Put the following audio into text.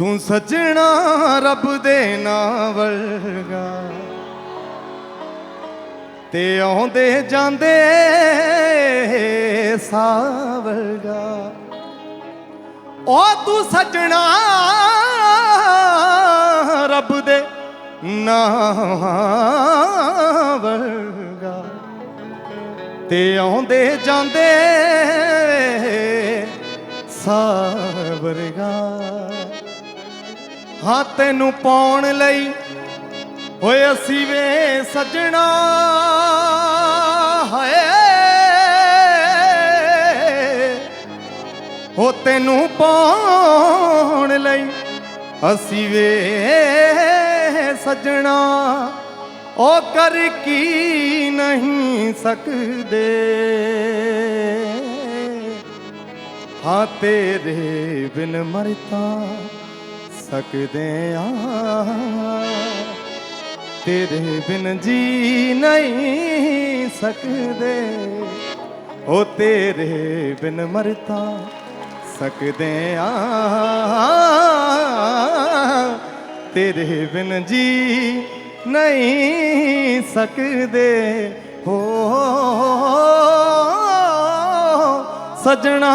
ਤੂੰ ਸਜਣਾ ਰੱਬ ਦੇ ਨਾਂ ਵਰਗਾ। ਤੇ ਆਉਂਦੇ ਜਾਂਦੇ ਸਾਵਰਗਾ ਓ ਤੂੰ ਸਜਣਾ ਰੱਬ ਦੇ ਨਾਂ ਵਰਗਾ। ਤੇ ਆਉਂਦੇ ਜਾਂਦੇ ਸਾਵਰਗਾ ਹਾਂ, ਤੈਨੂੰ ਪਾਉਣ ਲਈ ਓਏ, ਅਸੀਂ ਵੇ ਸਜਣਾ। ਹਾਏ। ਹੋ, ਤੈਨੂੰ ਪਾਉਣ ਲਈ ਅਸੀਂ ਵੇ ਸਜਣਾ। ਉਹ ਕਰ ਕੀ ਨਹੀਂ ਸਕਦੇ। ਹਾਂ, ਤੇਰੇ ਬਿਨ ਮਰਤਾ ਸਕਦੇ ਆ ਤੇਰੇ ਬਿਨ ਜੀ ਨਹੀਂ ਸਕਦੇ। ਉਹ ਤੇਰੇ ਬਿਨ ਮਰਤਾ ਸਕਦੇ ਆ ਤੇਰੇ ਬਿਨ ਜੀ ਨਹੀਂ ਸਕਦੇ। ਹੋ ਸਜਣਾ